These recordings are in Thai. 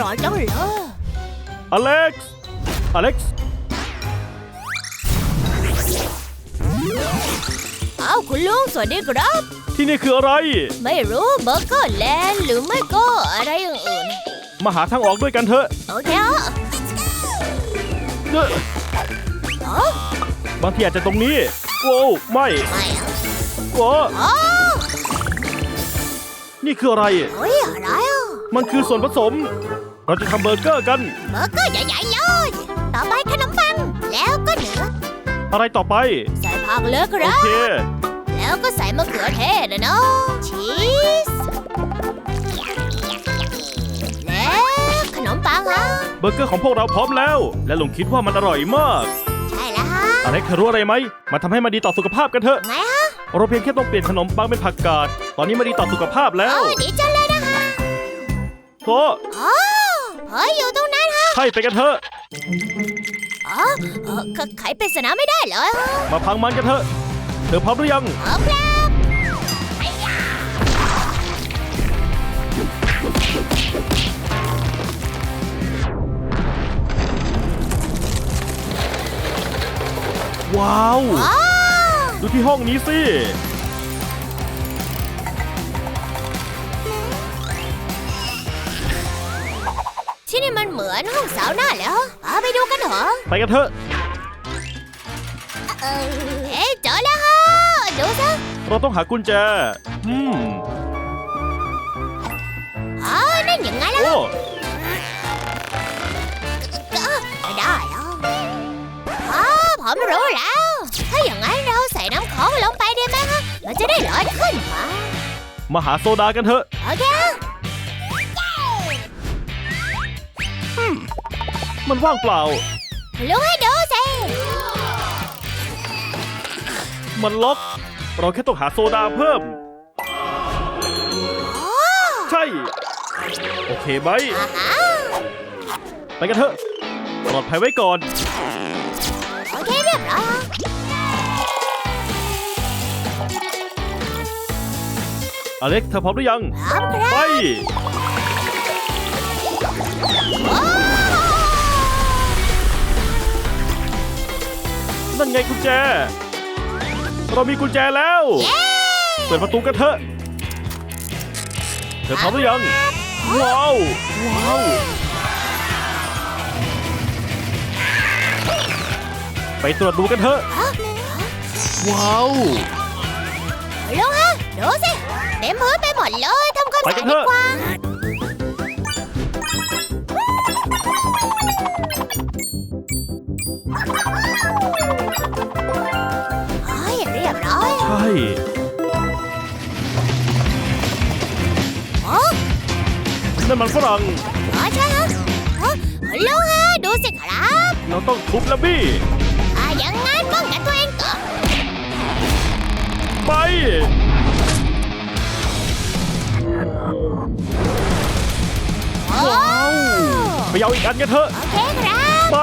ร่อยจังเลย อเล็กซ์ อเล็กซ์อ้าวคุณลุงสวัสดีครับ ที่นี่คืออะไร ไม่รู้เบอร์เกอร์แลนด์หรือไม่ก็อะไรอย่างอื่นมาหาทางออกด้วยกันเถอะโอเคฮะเอ้ออ๋อบางทีอาจจะตรงนี้ โว้วไม่ไม่อะโว้อ๋อ นี่คืออะไร เฮ้ยอะไรอะมันคือส่วนผสม เราจะทำเบอร์เกอร์กัน เบอร์เกอร์ใหญ่ๆเลยต่อไปขนมปัง แล้วก็เนื้ออะไรต่อไป ใส่ผักเลยคโอรับเค แล้วก็ใส่มะเขือเทศนะเนาะชีส แล้วขนมปังฮะ เบอร์เกอร์ของพวกเราพร้อมแล้ว และลุงคิดว่ามันอร่อยมากใช่แล้วฮะ อเล็กเธอรู้อะไรไหม มาทำให้มันดีต่อสุขภาพกันเถอะ ไงฮะ เราเพียงแค่ต้องเปลี่ยนขนมปังเป็นผักกาด ตอนนี้มันดีต่อสุขภาพแล้โอ้วดีจังเลยนะคะโธ่อ๋อเฮ้ยอยู่ตรงนั้นฮะใช่ไปกันเถอะ อ๋อเออขไขปริศนาไม่ได้เหรอฮะมาพังมันกันเถอะ เธอพร้อมหรือยังพร้อมครับไอ้ยาว้าวว้าว ดูที่ห้องนี้สิที่นี่มันเหมือนห้องสาวหน้าเลยฮะเอาไปดูกันเหรอ ไปกันเถอะเออเอ๊ะเจอแล้วฮะดูซะเราต้องหากุญแจ อืมอ๋อนั่นยังไงล่ะโอ้ก็ไม่ได้แล้วอ๋อผมรู้แล้ว ถ้าอย่างนั้นเราใส่ น้ำของลงไปได้ไหมฮะมันจะได้ลอยขึ้นมามาหาโซดากันเถอะ โอเคมันว่างเปล่าลุงให้ดูสิมันล็อก เราแค่ต้องหาโซดาเพิ่มโอ้ใช่ โอเคไหมอาฮะไปกันเถอะ ปลอดภัยไว้ก่อน โอเคเรียบร้อย อเล็กเธอพร้อมหรือยัง พร้อมคไปรับโอ้นั่นไงกุญแจ เรามีกุญแจแล้วเย้เปิดประตูกันเถอะ เธอพร้อมหรือยัง ว้าว ว้าว ไปตรวจดูกันเถอะฮะว้าวลุงฮะดูสิ เต็มพื้นไปหมดเลยทำความไปสะกัอาดเถดีอะ กว่า เฮ้ยเรียบร้อยใช่ โอ้นั่นมันฝรั่งอ๋อใช่ฮะฮะลุงฮะดูสิครับเราต้องทุบและบี้อ่าอย่างงั้นป้องกันตัวเองก่อนไป ไปเอาอีกอันกันเถอะ โอเคครับไป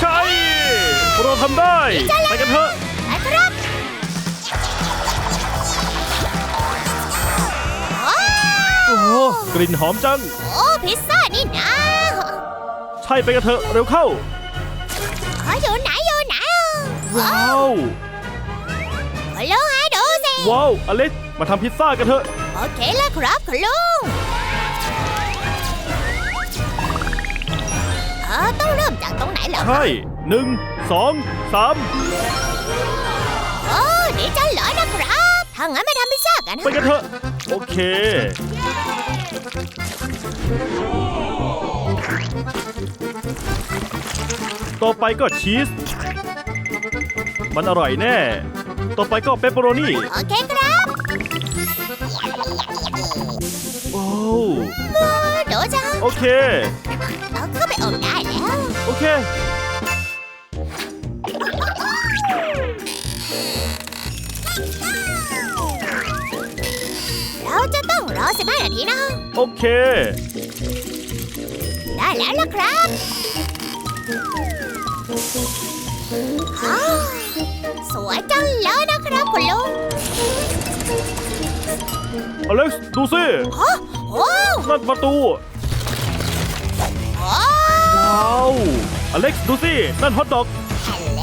ใช่ เราทำได้ ไปกันเถอะ ไปครับโอ้โอ้โหกลิ่นหอมจัง โอ้พิซซ่านี่นะใช่ไปกันเถอะ เร็วเข้าขออยู่ไหนอยู่ไหนว้าวคุณลุงฮะดูสิ ว้าว อเล็ก มาทำพิซซ่ากันเถอะ โอเคแล้วครับคุณลุงเออต้องเริ่มจากตรงไหนเหรอใช่หนึ่งสองสามโอ้ดีจังเลยนะครับถ้างั้นมาทำพิซซ่ากันไปกันเถอะ โอเค ต่อไปก็ชีส มันอร่อยแน่ ต่อไปก็เปปเปอโรนี่ โอเคครับ โอเคเอาเข้าไปอบได้แล้ว โอเค เราจะต้องรอ15นาทีนะ โอเค ได้แล้วล่ะครับอ้าวสวยจังเลยนะครับคุณลุงอเล็กซ์ดูสิ โอ้โอ้นั่นประตูโอ้ ว้าว อเล็กซ์ดูสิ นั่นฮอทดอกฮัลโหล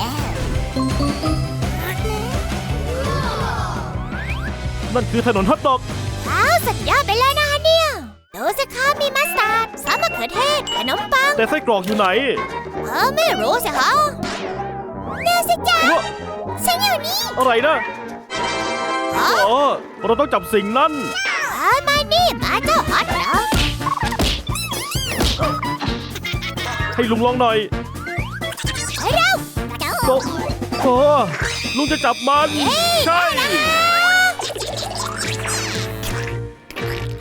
นั่นคือถนนฮอทดอก ว้าวสุดยอดไปเลยนะคะเนี่ยดูสิคะมีมัสตาร์ดซอสมะเขือเทศขนมปังแต่ไส้กรอกอยู่ไหนเออไม่รู้สิคะเดี๋ยวสิจ๊ะเฮ้อฉันอยู่นี่อะไรนะอ๋ออ๋อเราต้องจับสิ่งนั้น เอามานี่ม ให้ลุงลองหน่อยไปเร็วเจ้าโตโตลุงจะจับมัน ใช่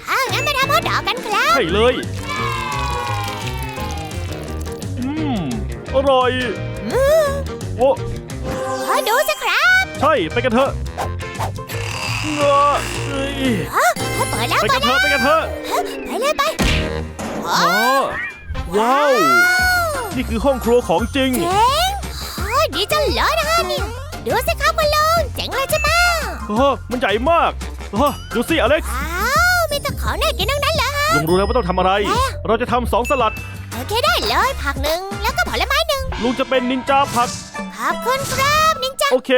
เอางั้นมาทำฮอตดอกกันครับ ใช่เลย อืม อร่อยอืมโอ้ขอดูสิครับ ใช่ ไปกันเถอะเงอะเอ้ยอ๋อเปิดแล้วไปเปิกัดนเถแล้วอะไปกันเถอะไปเลยไปอ๋ออ๋อว้าว นี่คือห้องครัวของจริง เจ๋งโอ้ยดีจังเลยนะคะเนี่ยดูสิครับคุณลุงเจ๋งเลยใช่ไหมโอ้มันใหญ่มากโอ้ดูสิอเล็กซ์ว้าวมีแต่ของน่ากินทั้งนั้นเลยฮะ ลุงรู้แล้วว่าต้องทำอะไรอะไรอะเราจะทำสองสลัด โอเคได้เลยผักหนึ่งแล้วก็ผลไม้หนึ่งลุงจะเป็นนินจาผัก ขอบคุณครับนินจา โอเค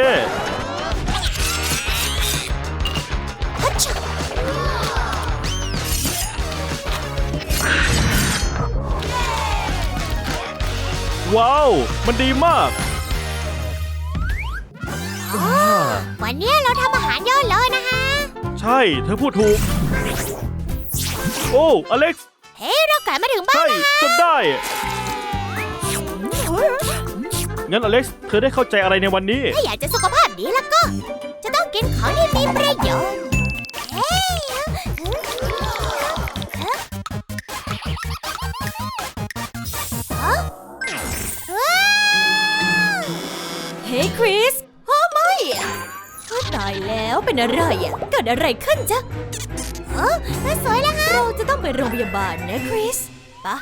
ว้าว มันดีมากอ๋อวันนี้เราทำอาหารเยอะเลยนะคะ ใช่ เธอพูดถูก โอ้ อเล็กซ์ เฮ้ยเรากลับมาถึงบ้าใช่ นแล้วจนได้ งั้นอเล็กซ์ เธอได้เข้าใจอะไรในวันนี้ ถ้าอยากจะสุขภาพดีแล้วก็ จะต้องกินของที่มีประโยช เป็นอะไรอะ เกิดอะไรขึ้นจ๊ะเออสวยแล้วฮะ เราจะต้องไปโรงพยาบาลนะคริสปะ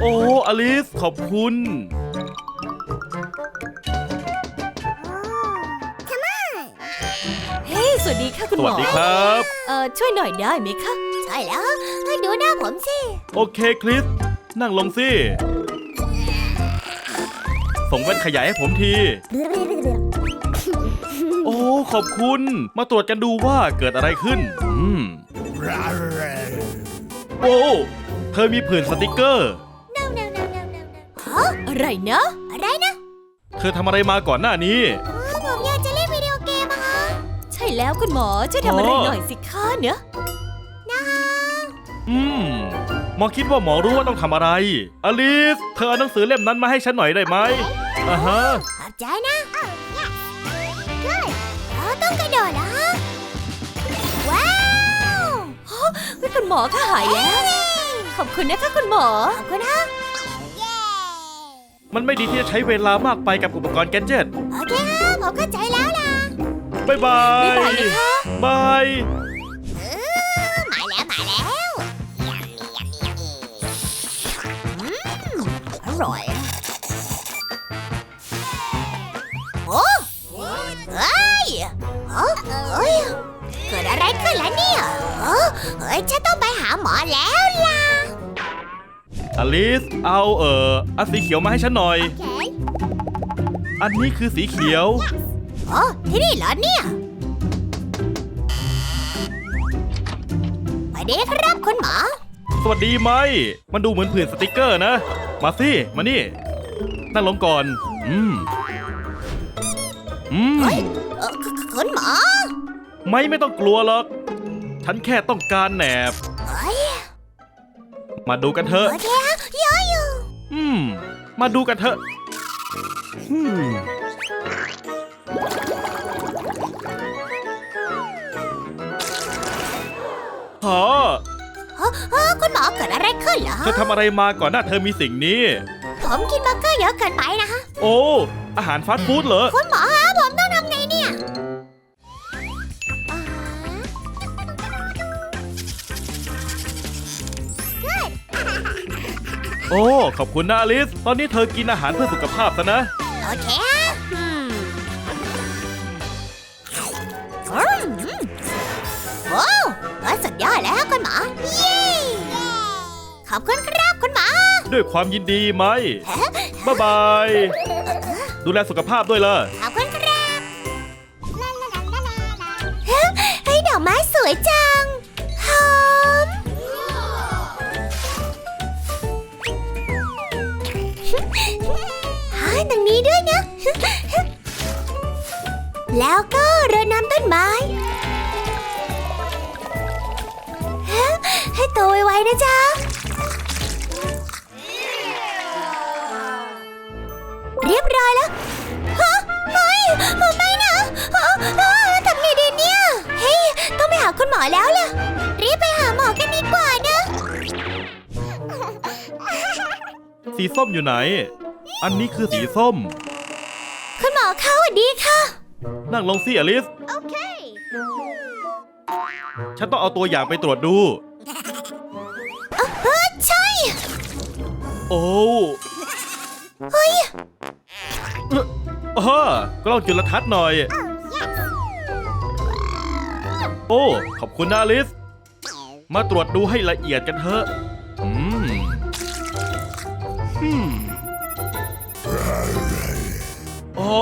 โอ้อลิส ขอบคุณ เฮ้ยสวัสดีค่ะคุณสหมวัสอ ดีครับ เอ่อ ช่วยหน่อยได้ไหมคะ ใช่แล้วให้ดูหน้าผมสิ โอเคคริส นั่งลงสิ ส่งแว่นขยายให้ผมที โอ้ ขอบคุณ มาตรวจกันดูว่าเกิดอะไรขึ้น อืม โอ้ เธอมีผื่นสติกเกอร์ no no no no no no ฮะอะไรนะ อะไรนะเธอทำอะไรมาก่อนหน้านี้อ๋อผมอยากจะเล่นวิดีโอเกมอะฮะใช่แล้วคุณหมอช่วยทำอะไรอ๋อหน่อยสิคะเนอะนะคะอืม หมอคิดว่าหมอรู้ว่าต้องทำอะไร อลิส เธอเอาหนังสือเล่มนั้นมาให้ฉันหน่อยได้ไหมอ่าฮะ ขอบใจนะ good เราต้องกระโดดเหรอฮะว้าวเฮ้ยคุณหมอคะหายแล้ว ขอบคุณนะคะคุณหมอ ขอบคุณฮะเย้มันไม่ดีที่จะใช้เวลามากไปกับอุปกรณ์แกดเจิตโอเคฮะผมเข้าใจแล้วล่ะบายบาย บ๊ายบายนะคะ บาย ร่อยโอ้เฮ้ยเอ้าเฮ้ยเกิดอะไรขึ้นล่ะเนี่ยเอ้าเฮ้ยฉันต้องไปหาหมอแล้วล่ะ อลิส เอาเอ่ออันสีเขียวมาให้ฉันหน่อยโอเคอันนี้คือสีเขียวโอ้ที่นี่เหรอเนี่ยสวัสดีครับคุณหมอ สวัสดีไหม มันดูเหมือนผื่นสติกเกอร์นะ มาสิ มานี่ นั่งลงก่อน อืม อืมเฮ้ยเอ่อคุคุณหมอไม่ไม่ต้องกลัวหรอก ฉันแค่ต้องการแหนบ เฮ้ยมาดูกันเถอะ โอเคฮะเยอะอยู่อืม มาดูกันเถอะอืมฮะเฮ้อ เฮ้อคุณหมอเกิดอะไรขึ้นเหรอ เธอทำอะไรมาก่อนหน้าเธอมีสิ่งนี้ ผมกินเบอร์เกอร์เยอะเกินไปนะคะโอ้ อาหารฟาสต์ฟู้ดเหรอ คุณหมอฮะผมต้องทำไงเนี่ยอ่าโอ้ ขอบคุณนะอลิส ตอนนี้เธอกินอาหารเพื่อสุขภาพซะนะ โอเค อบคุณครับคุณหมอ ด้วยความยินดีไหม บ๊ายบาย ดูแลสุขภาพด้วยล่ะ ขอบคุณครับเฮ้ยดอกไม้สวยจัง หอมฮะตรงนี้ด้วยนะ แล้วก็รดน้ำต้นไม้ฮะให้โตไวๆนะจ๊ะ เรียบร้อยแล้วฮะเฮ้ยไม่นะฮะฮะทำไงดีเนี่ย เฮ้ย ต้องไปหาคุณหมอแล้วล่ะ รีบไปหาหมอกันดีกว่านะ สีส้มอยู่ไหน อันนี้คือสีส้ม คุณหมอคะสวัสดีค่ะ นั่งลงสิอลิส โอเค ฉันต้องเอาตัวอย่างไปตรวจดู เออใช่ โอ้ เฮ้ยเอ่อเออกล้องจุลทรรศน์หน่อย โอ้ ขอบคุณนะอลิส มาตรวจดูให้ละเอียดกันเถอะ อืมอืมโอ้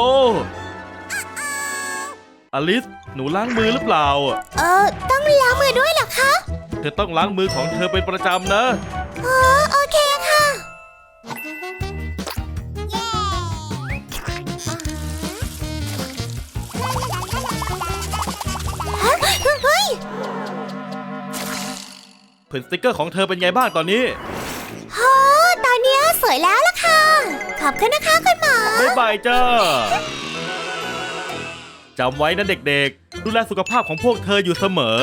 อลิส หนูล้างมือหรือเปล่า เออ ต้องล้างมือด้วยเหรอคะ เธอต้องล้างมือของเธอเป็นประจำนะอ๋อโอ นสติกเกอร์ของเธอเป็นไงบ้างตอนนี้โอ้ตอนเนี้ยสวยแล้วล่ะค่ะ ขอบคุณนะคะคุณหมอบ๊ายบายจ้าจำไว้นะเด็กๆ ดูแลสุขภาพของพวกเธออยู่เสมอ